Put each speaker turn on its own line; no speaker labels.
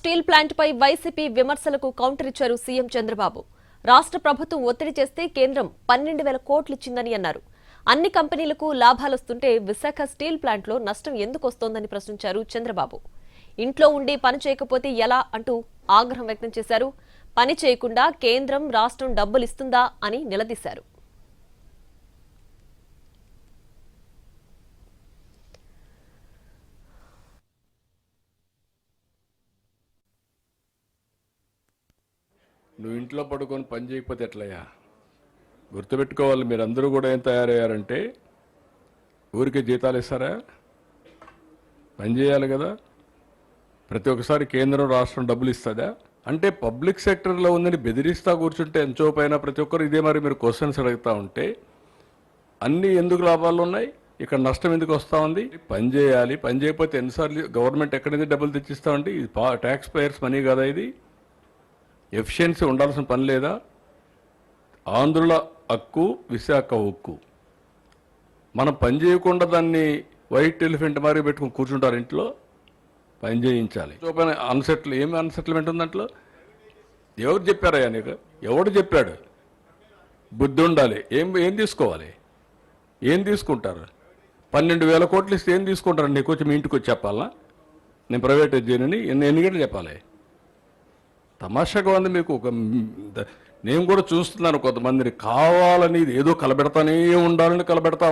Steel ప్లాంట్పై YCP విమర్శలకు counter ఇచ్చారు సీఎం చంద్రబాబు. రాష్ట్ర ప్రభుత్వం ఒత్తిడి చేస్తే కేంద్రం పన్నెండు వేల కోట్లిచ్చిందని అన్నారు. అన్ని కంపెనీలకు లాభాలొస్తుంటే విశాఖ స్టీల్ ప్లాంట్లో నష్టం ఎందుకు వస్తోందని ప్రశ్నించారు చంద్రబాబు. ఇంట్లో ఉండి పని చేయకపోతే ఎలా అంటూ ఆగ్రహం వ్యక్తం చేశారు. పని చేయకుండా కేంద్రం రాష్ట్రం డబ్బులిస్తుందా అని నిలదీశారు.
నువ్వు ఇంట్లో పడుకొని పని చేయకపోతే ఎట్లయ్యా? గుర్తుపెట్టుకోవాలి మీరందరూ కూడా ఏం తయారయ్యారంటే ఊరికే జీతాలు ఇస్తారా? పని చేయాలి కదా. ప్రతి ఒక్కసారి కేంద్రం రాష్ట్రం డబ్బులు ఇస్తుందా? అంటే పబ్లిక్ సెక్టర్లో ఉందని బెదిరిస్తా కూర్చుంటే ఎంచో పైన ప్రతి ఒక్కరు ఇదే మరి మీరు క్వశ్చన్స్ అడుగుతా ఉంటే అన్నీ ఎందుకు లాభాలు ఉన్నాయి? ఇక్కడ నష్టం ఎందుకు వస్తూ ఉంది? పని చేయాలి. పని చేయకపోతే ఎన్నిసార్లు గవర్నమెంట్ ఎక్కడి నుంచి డబ్బులు తెచ్చిస్తా ఉంటే ఇది ట్యాక్స్ పేయర్స్ మనీ కదా ఇది. ఎఫిషియన్సీ ఉండాల్సిన పని లేదా? ఆంధ్రుల హక్కు విశాఖ ఉక్కు మనం పని చేయకుండా దాన్ని వైట్ ఎలిఫెంట్ మరి పెట్టుకుని కూర్చుంటారు ఇంట్లో పని చేయించాలి. అన్సెటిల్ ఏమి అన్సెటిల్మెంట్ ఉంది దాంట్లో? ఎవరు చెప్పారయ్యా నీకు? ఎవడు చెప్పాడు? బుద్ధి ఉండాలి. ఏం ఏం తీసుకోవాలి? ఏం తీసుకుంటారు? పన్నెండు వేల కోట్లు ఇస్తే ఏం తీసుకుంటారు? నీకు వచ్చి మీ ఇంటికి వచ్చి చెప్పాలా? నేను ప్రైవేట్ చేయనని ఎన్ని ఎన్ని గంటలు చెప్పాలి? తమాషాగా ఉంది మీకు ఒక నేను కూడా చూస్తున్నాను కొంతమందిని. కావాలని ఏదో కలబెడతానే ఉండాలని కలబెడతా